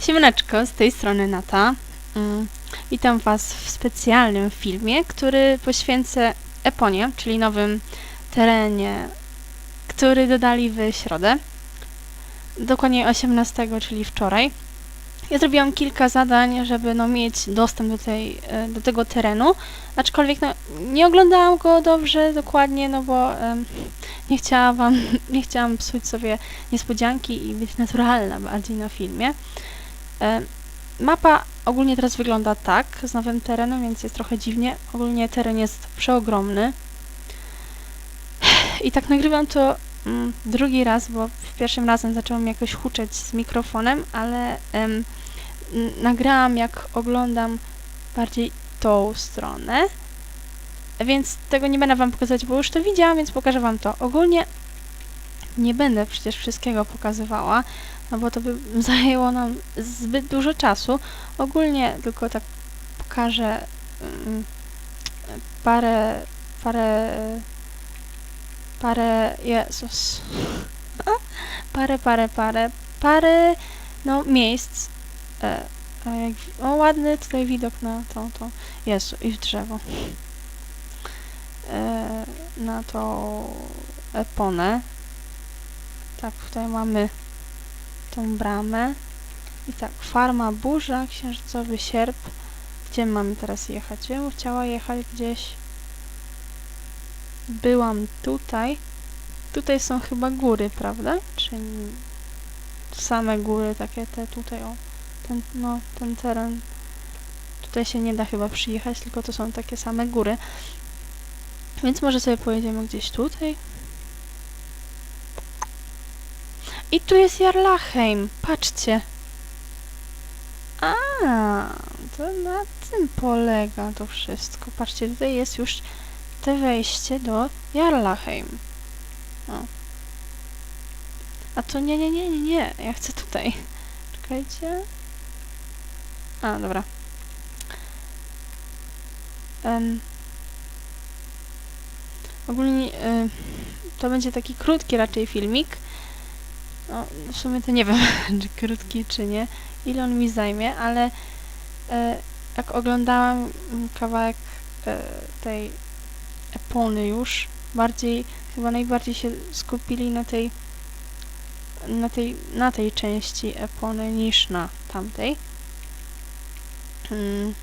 Siemaneczko, z tej strony Nata. Mm, Witam Was w specjalnym filmie, który poświęcę Eponie, czyli nowym terenie, który dodali w środę. Dokładnie 18, czyli wczoraj. Ja zrobiłam kilka zadań, żeby no, mieć dostęp do, tej, e, do tego terenu, aczkolwiek no, nie oglądałam go dobrze, dokładnie, no bo em, nie chciałam nie chciałam psuć sobie niespodzianki i być naturalna bardziej na filmie. E, Mapa ogólnie teraz wygląda tak, z nowym terenem, więc jest trochę dziwnie. Ogólnie teren jest przeogromny. I tak nagrywam to mm, drugi raz, bo w pierwszym razem zaczęłam jakoś huczeć z mikrofonem, ale nagrałam jak oglądam bardziej tą stronę. Więc tego nie będę wam pokazywać, bo już to widziałam, więc pokażę wam to. Ogólnie nie będę przecież wszystkiego pokazywała, no bo to by zajęło nam zbyt dużo czasu. Ogólnie tylko tak pokażę mm, parę, parę, parę, Jezus, parę, parę, parę, parę, no miejsc. E, o, ładny tutaj widok na tą, tą, Jezu, i w drzewo. E, na tą eponę. Tak, tutaj mamy tą bramę. I tak, farma burza, księżycowy sierp. Gdzie mamy teraz jechać? Ja bym chciała jechać gdzieś. Byłam tutaj. Tutaj są chyba góry, prawda? Czy n- same góry, takie te tutaj, o. Ten, no, ten teren. Tutaj się nie da chyba przyjechać, tylko to są takie same góry. Więc może sobie pojedziemy gdzieś tutaj. I tu jest Jarlachheim. Patrzcie. A, to na tym polega to wszystko. Patrzcie, tutaj jest już te wejście do Jarlachheim. O. A to nie, nie, nie, nie, nie. Ja chcę tutaj. Czekajcie. A, dobra. Em, ogólnie y, to będzie taki krótki raczej filmik. No, w sumie to nie wiem, czy krótki, czy nie, ile on mi zajmie, ale e, jak oglądałam kawałek e, tej Epony już, bardziej, chyba najbardziej się skupili na tej na tej, na tej części Epony niż na tamtej. Hmm.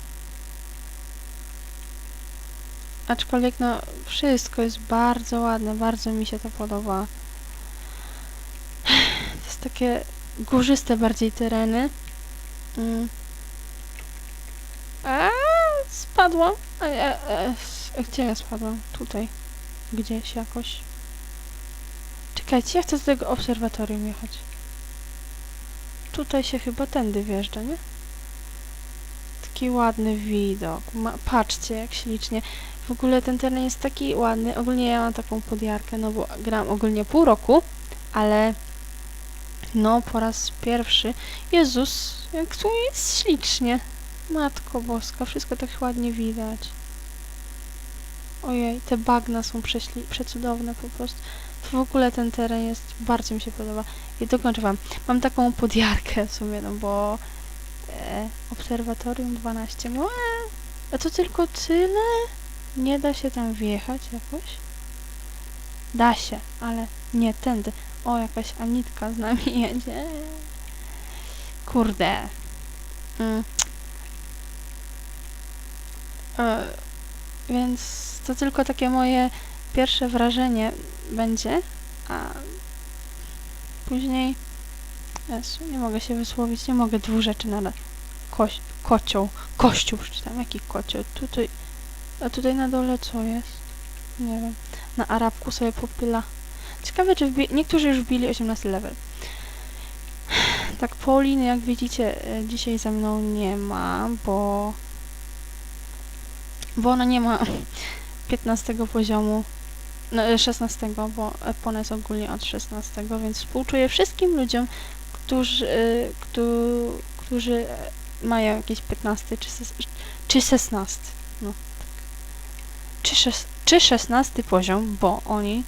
Aczkolwiek no, wszystko jest bardzo ładne, bardzo mi się to podoba. Takie górzyste bardziej tereny. Mm. A, spadłam. A, a, a, gdzie ja spadłam? Tutaj. Gdzieś jakoś. Czekajcie, ja chcę do tego obserwatorium jechać. Tutaj się chyba tędy wjeżdża, nie? Taki ładny widok. Ma, patrzcie, jak ślicznie. W ogóle ten teren jest taki ładny. Ogólnie ja mam taką podjarkę, no bo gram ogólnie pół roku, ale no po raz pierwszy. Jezus, jak tu jest ślicznie. Matko Boska, wszystko tak ładnie widać. Ojej, te bagna są prześli, przecudowne po prostu. W ogóle ten teren jest, bardzo mi się podoba. I dokończę wam. Mam taką podjarkę w sumie, no bo e, obserwatorium 12, no e, a to tylko tyle? Nie da się tam wjechać jakoś? Da się, ale nie tędy. O, jakaś Anitka z nami jedzie. Kurde. Mm. E, więc to tylko takie moje pierwsze wrażenie będzie, a później Jezu, nie mogę się wysłowić, nie mogę dwóch rzeczy naraz. Koś, kocioł, kościół przeczytam, jaki kocioł? Tutaj, a tutaj na dole co jest? Nie wiem. Na arabku sobie popyla. Ciekawe, czy niektórzy już wbili 18 level. Tak, Pauliny, jak widzicie, e, dzisiaj ze mną nie ma, bo bo ona nie ma 15 poziomu, no, e, 16, bo Epona jest ogólnie od 16, więc współczuję wszystkim ludziom, którzy, e, któ- którzy e, mają jakieś 15 czy, ses- czy 16. No, tak. Czy, szes- czy 16 poziom, bo oni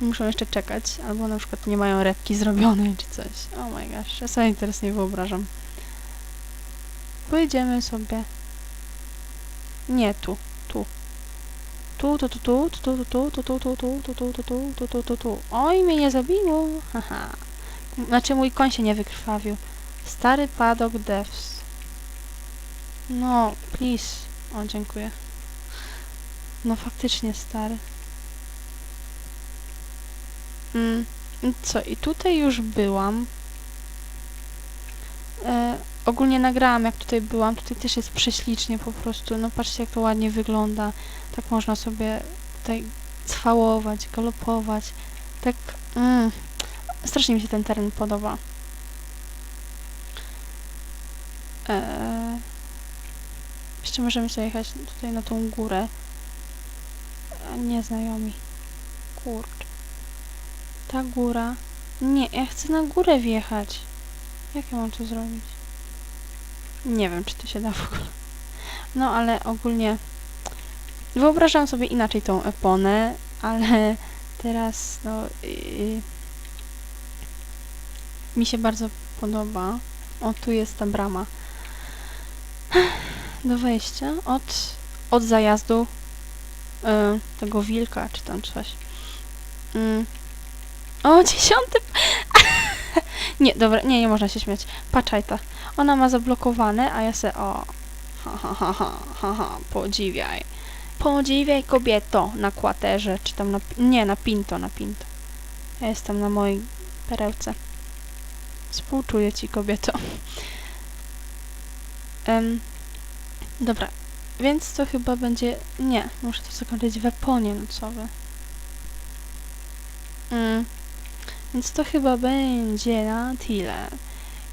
Muszą jeszcze czekać, albo na przykład nie mają repki zrobionej czy coś. Oh my gosh, ja sobie teraz nie wyobrażam. Pojedziemy sobie. Nie, tu, tu. Tu, tu, tu, tu, tu, tu, tu, tu, tu, tu, tu, tu, tu, tu, tu, tu, tu, tu. Oj, mnie nie zabiło. Haha. Znaczy mój koń się nie wykrwawił. Stary padok devs. No, please. O, dziękuję. No faktycznie stary. Mm, co, i tutaj już byłam. E, ogólnie nagrałam, jak tutaj byłam. Tutaj też jest prześlicznie po prostu. No patrzcie, jak to ładnie wygląda. Tak można sobie tutaj cwałować, galopować. Tak, mm, strasznie mi się ten teren podoba. Eee, jeszcze możemy sobie jechać tutaj na tą górę. A nie znajomi. Kurczę. Ta góra. Nie, ja chcę na górę wjechać. Jak ja mam to zrobić? Nie wiem, czy to się da w ogóle. No, ale ogólnie wyobrażam sobie inaczej tą eponę, ale teraz, no, yy, mi się bardzo podoba. O, tu jest ta brama do wejścia od, od zajazdu y, tego wilka, czy tam coś. Mm. O, dziesiąty... nie, dobra, nie, nie można się śmiać. Patrzajta. Ona ma zablokowane, a ja se o... Ha, ha, ha, ha, ha, ha, podziwiaj. Podziwiaj kobieto na kwaterze, czy tam na... Nie, na pinto, na pinto. Ja jestem na mojej perełce. Współczuję ci, kobieto. Em, dobra, więc to chyba będzie... Nie, muszę to zakończyć w Eponie nocowe. Mm. Więc to chyba będzie na tyle.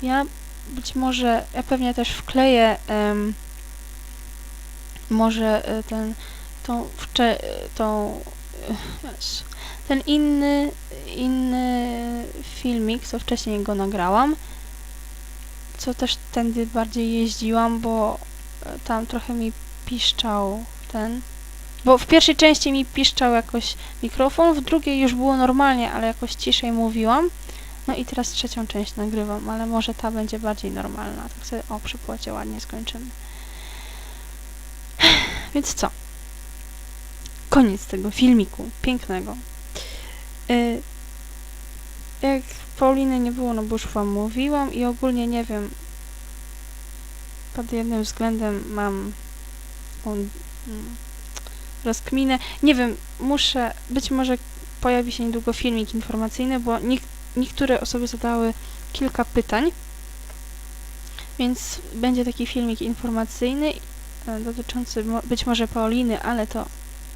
Ja być może, ja pewnie też wkleję może e, ten, tą, wcze, tą, e, ten inny, inny filmik, co wcześniej go nagrałam, co też tędy bardziej jeździłam, bo e, tam trochę mi piszczał ten. Bo w pierwszej części mi piszczał jakoś mikrofon, w drugiej już było normalnie, ale jakoś ciszej mówiłam. No i teraz trzecią część nagrywam, ale może ta będzie bardziej normalna. Tak sobie, o, przy płocie ładnie skończymy. Więc co? Koniec tego filmiku pięknego. Y, jak Pauliny nie było, no bo już wam mówiłam i ogólnie nie wiem, pod jednym względem mam taką, mm, rozkminę. Nie wiem, muszę, być może pojawi się niedługo filmik informacyjny, bo niek niektóre osoby zadały kilka pytań, więc będzie taki filmik informacyjny e, dotyczący być może Pauliny, ale to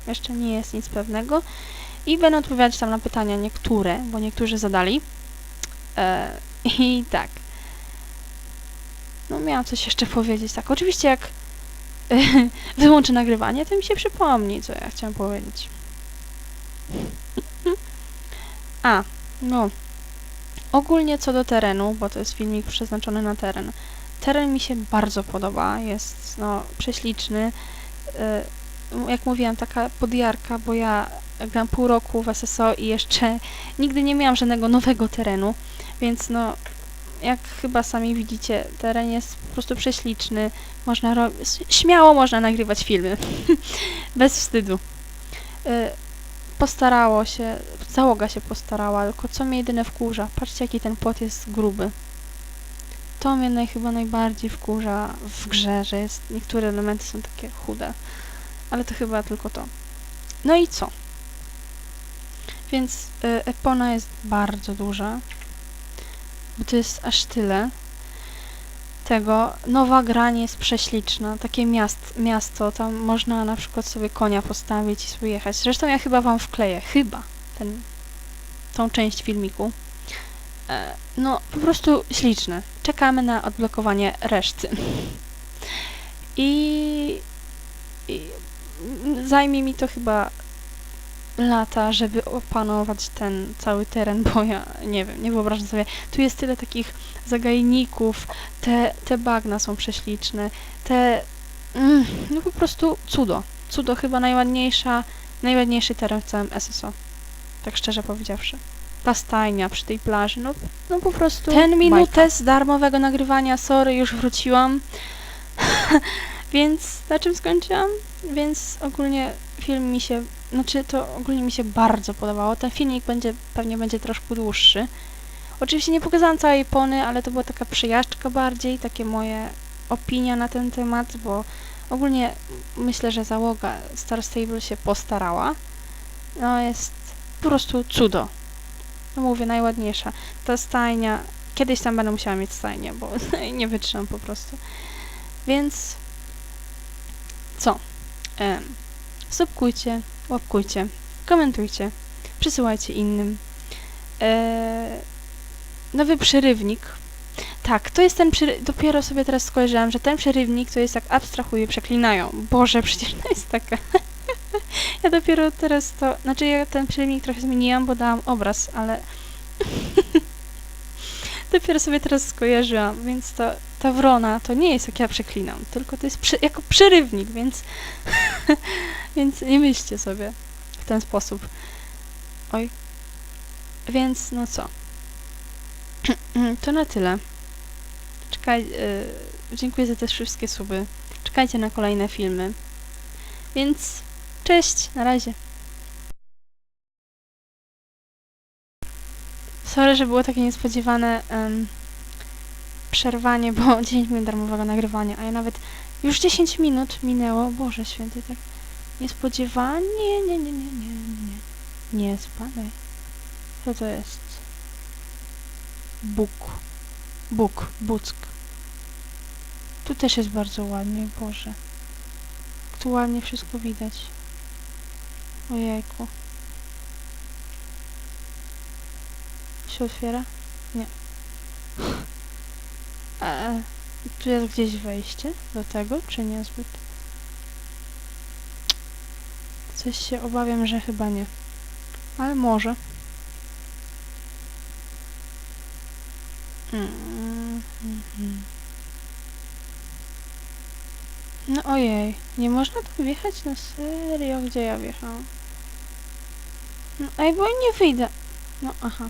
jeszcze nie jest nic pewnego. I będę odpowiadać tam na pytania niektóre, bo niektórzy zadali. E, I tak. No miałam coś jeszcze powiedzieć. Tak, oczywiście jak wyłączę nagrywanie, to mi się przypomni, co ja chciałam powiedzieć. A, no. Ogólnie co do terenu, bo to jest filmik przeznaczony na teren. Teren mi się bardzo podoba, jest no prześliczny. Y, Jak mówiłam, taka podjarka, bo ja gram pół roku w SSO i jeszcze nigdy nie miałam żadnego nowego terenu, więc no jak chyba sami widzicie, teren jest po prostu prześliczny. Można ro- s- śmiało można nagrywać filmy. Bez wstydu. Y, Postarało się, załoga się postarała, tylko co mnie jedyne wkurza, patrzcie jaki ten płot jest gruby. To mnie naj, chyba najbardziej wkurza w grze, że jest, niektóre elementy są takie chude. Ale to chyba tylko to. No i co? Więc y, Epona jest bardzo duża, bo to jest aż tyle tego. Nowa gra nie jest prześliczna. Takie miast, miasto, tam można na przykład sobie konia postawić i sobie jechać. Zresztą ja chyba wam wkleję, chyba, ten, tą część filmiku. E, no, po prostu śliczne. Czekamy na odblokowanie reszty. I, i zajmie mi to chyba lata, żeby opanować ten cały teren, bo ja nie wiem, nie wyobrażam sobie. Tu jest tyle takich zagajników, te, te bagna są prześliczne, te... Mm, no po prostu cudo. Cudo, chyba najładniejsza, najładniejszy teren w całym SSO. tak szczerze powiedziawszy. Ta stajnia przy tej plaży, no, no po prostu... Ten minutę z darmowego nagrywania, sorry, już wróciłam. Więc na czym skończyłam? Więc ogólnie film mi się, znaczy to ogólnie mi się bardzo podobało. Ten filmik będzie, pewnie będzie troszkę dłuższy. Oczywiście nie pokazałam całej pony, ale to była taka przyjażdżka bardziej, takie moje opinia na ten temat, bo ogólnie myślę, że załoga Star Stable się postarała. No jest po prostu cudo. No mówię, najładniejsza. Ta stajnia, kiedyś tam będę musiała mieć stajnię, bo nie wytrzymam po prostu. Więc co? Em, subkujcie, łapkujcie, komentujcie, przysyłajcie innym. E, nowy przerywnik. Tak, to jest ten przery- dopiero sobie teraz skojarzyłam, że ten przerywnik to jest jak abstrahuje, przeklinają. Boże, przecież to jest taka. ja dopiero teraz to, znaczy ja ten przerywnik trochę zmieniłam, bo dałam obraz, ale dopiero sobie teraz skojarzyłam, więc to ta wrona to nie jest jak ja przeklinam, tylko to jest przy, jako przerywnik, więc więc nie myślcie sobie w ten sposób. Oj. Więc no co? to na tyle. Czekaj, y, dziękuję za te wszystkie suby. Czekajcie na kolejne filmy. Więc cześć, na razie. Sorry, że było takie niespodziewane em, przerwanie, bo 10 minut darmowego nagrywania, a ja nawet już 10 minut minęło. Boże święty, tak niespodziewanie. Nie, nie, nie, nie, nie, nie. Spadaj. Co to jest? Bóg. Bóg, Buck. Tu też jest bardzo ładnie, Boże. Tu ładnie wszystko widać. Ojejku. Się otwiera? Nie. A, tu jest gdzieś wejście do tego, czy niezbyt? Coś się obawiam, że chyba nie. Ale może. Mm, mhm. No ojej, nie można tu wjechać na serio, gdzie ja wjechałam? No ej, bo nie wyjdę. No aha.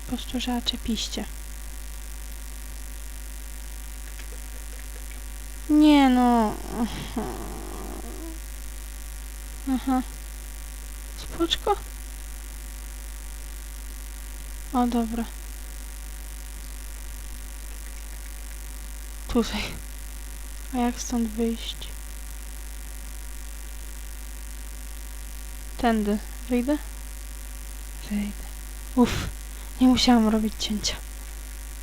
Po prostu zaczepiście. Nie no. Aha. Spoczko? O, dobra. Tutaj. A jak stąd wyjść? Tędy. Wyjdę? Wyjdę. Uff. Nie musiałam robić cięcia.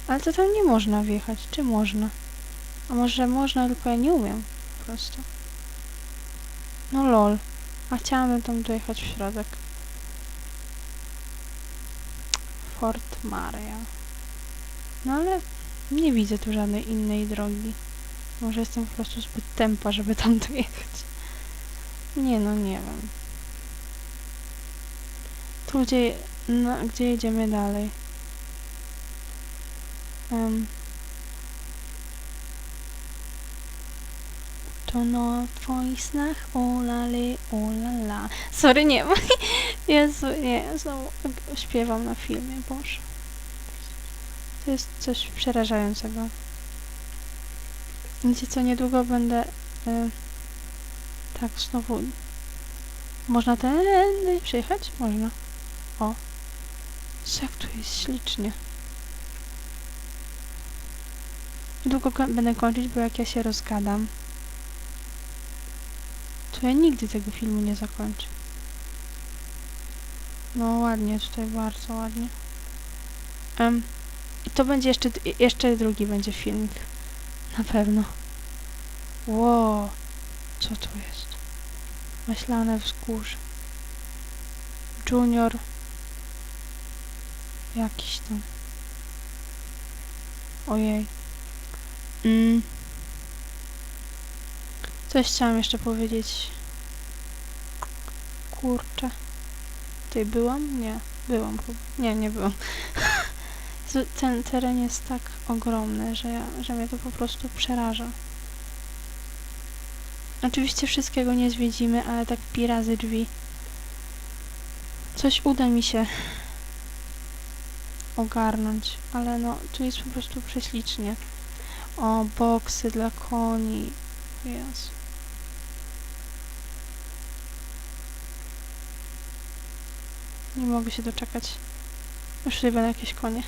Ale to tam nie można wjechać. Czy można? A może można, tylko ja nie umiem. Po prostu. No lol. A chciałabym tam dojechać w środek. Fort Maria. No ale nie widzę tu żadnej innej drogi. Może jestem po prostu zbyt tempa, żeby tam dojechać. Nie no, nie wiem. Tu gdzie, no, gdzie jedziemy dalej? Em. To no twoich snach, o lali, o la la. Sorry, nie, Jezu, nie, znowu śpiewam na filmie, Boże. To jest coś przerażającego. Wiecie co, niedługo będę... Y, tak, znowu... Można tędy przejechać? Można. O. Jak tu jest ślicznie. Długo ko- będę kończyć, bo jak ja się rozgadam, to ja nigdy tego filmu nie zakończę. No ładnie, tutaj bardzo ładnie. Em, I to będzie jeszcze, jeszcze drugi będzie filmik. Na pewno. Wow, co to jest? Maślane wzgórze. Junior. Jakiś tam. Ojej. Mm. Coś chciałam jeszcze powiedzieć. Kurczę. Tutaj byłam? Nie. Byłam. Nie, nie byłam. Ten teren jest tak ogromny, że, ja, że mnie to po prostu przeraża. Oczywiście wszystkiego nie zwiedzimy, ale tak pi razy drzwi. coś uda mi się ogarnąć, ale no, tu jest po prostu prześlicznie. O, boksy dla koni. Jezu. Nie mogę się doczekać. Już tutaj będą jakieś konie.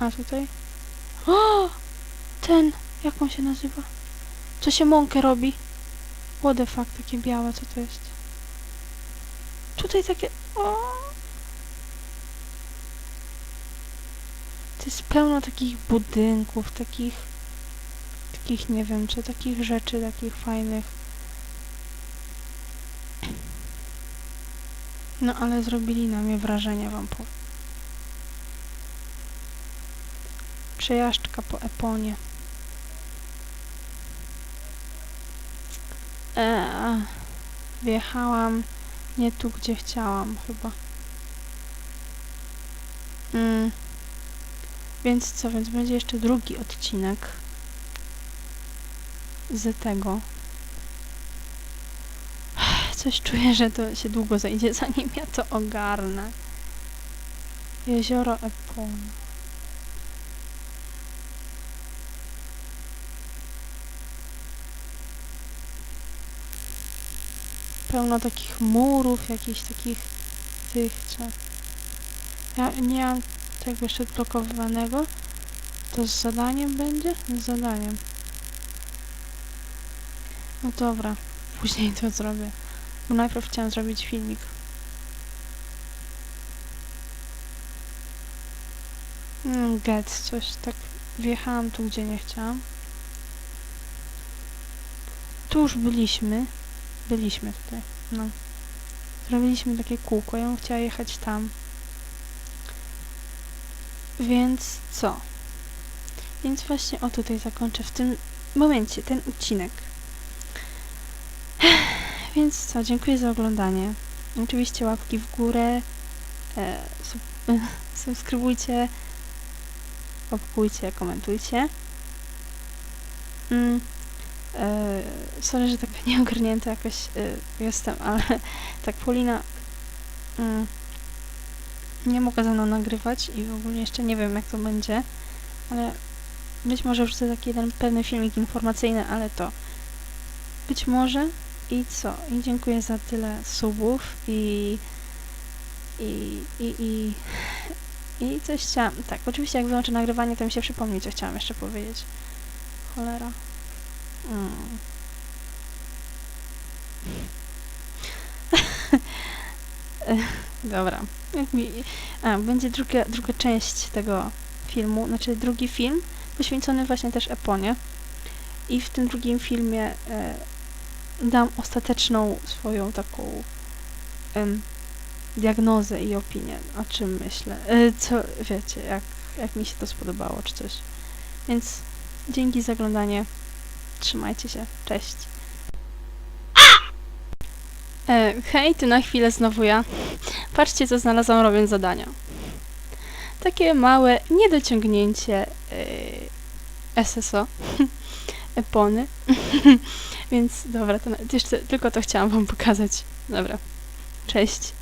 A tutaj? O! Ten! Jak on się nazywa? Co się mąkę robi? What the fuck, takie białe, co to jest? Tutaj takie... O! To jest pełno takich budynków, takich... Takich, nie wiem, czy takich rzeczy, takich fajnych. No, ale zrobili na mnie wrażenie, wam powiem. Przejażdżka po Eponie. Eee, wjechałam nie tu, gdzie chciałam, chyba. Mm. Więc co, więc będzie jeszcze drugi odcinek z tego. Coś czuję, że to się długo zajdzie, zanim ja to ogarnę. Jezioro Epon. Pełno takich murów, jakichś takich tych, co... Ja nie mam tego jeszcze odblokowywanego. To z zadaniem będzie? Z zadaniem. No dobra, później to zrobię. Bo najpierw chciałam zrobić filmik. Mm, get, coś tak wjechałam tu, gdzie nie chciałam. Tu już byliśmy. Byliśmy tutaj, no. Zrobiliśmy takie kółko, ja bym chciała jechać tam. Więc co? Więc właśnie o tutaj zakończę w tym momencie ten odcinek. Więc co, dziękuję za oglądanie. Oczywiście łapki w górę, e, sub, subskrybujcie, łapkujcie, komentujcie. Mm, e, sorry, że taka nieogarnięta jakoś e, jestem, ale tak Paulina mm, nie mogła ze mną nagrywać i ogólnie jeszcze nie wiem jak to będzie, ale być może wrzucę taki jeden pewny filmik informacyjny, ale to być może i co? I dziękuję za tyle subów i i, i, i, i coś chciałam, tak, oczywiście jak wyłączę nagrywanie, to mi się przypomni, co chciałam jeszcze powiedzieć. Cholera. Mm. Dobra. Jak mi, a, będzie druga, druga część tego filmu, znaczy drugi film poświęcony właśnie też Eponie. I w tym drugim filmie e, dam ostateczną swoją taką em, diagnozę i opinię, o czym myślę. E, co, wiecie, jak, jak mi się to spodobało, czy coś. Więc dzięki za oglądanie. Trzymajcie się. Cześć. E, hej, tu na chwilę znowu ja. Patrzcie, co znalazłam robiąc zadania. Takie małe niedociągnięcie e, SSO. Epony. Więc dobra, to jeszcze tylko to chciałam wam pokazać. Dobra. Cześć.